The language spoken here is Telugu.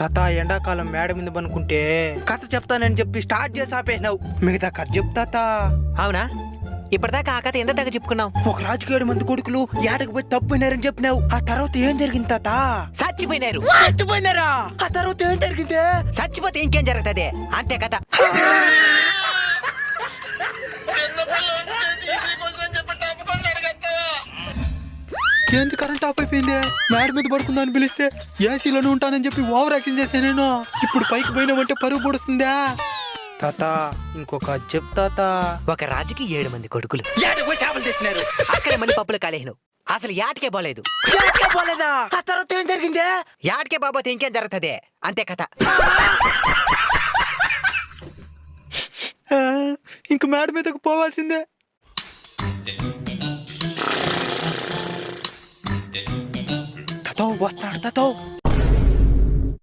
తాత ఎండాకాలం మేడ మీద పనుకుంటే కథ చెప్తానని చెప్పి స్టార్ట్ చేసి ఆపేసినావు. మిగతా కథ చెప్తాతా అవునా? ఇప్పటిదాకా ఆ కథ ఎంత దాకా చెప్పుకున్నావు? ఒక రాజకీయ మంది కొడుకులు ఏటకు పోయి తప్పినారని చెప్పినావు. ఆ తర్వాత ఏం జరిగింది తాత? చచ్చిపోయినారు. చచ్చిపోయినారా? ఆ తర్వాత ఏం జరిగింది? చచ్చిపోతే ఇంకేం జరుగుతుంది? అంతే కథ. ఏంది కరెంట్ ఆఫ్ అయిపోయింది? మేడ మీద పడుకుందా అని పిలిస్తే ఏసీలోనే ఉంటానని చెప్పి ఓవర్ యాక్షన్ చేశా నేను. ఇప్పుడు పైకి పోయినామంటే పరుగు పొడుస్తుందా. తాత ఇంకొక చెప్తాత ఒక రాజుకి ఏడు మంది కొడుకులు. చేపలు తెచ్చినారు. అక్కడ మంది పప్పులు కాలేహను అసలు యాటికే పోలేదు. ఏటకే పోలేదా? ఆ తర్వాత ఏం జరిగింది? యాటికే బాబోతే ఇంకేం జరుగుతుంది? అంతే కథ. ఇంక మేడ మీదకు పోవాల్సిందే. తాతో వస్తాడు తాతో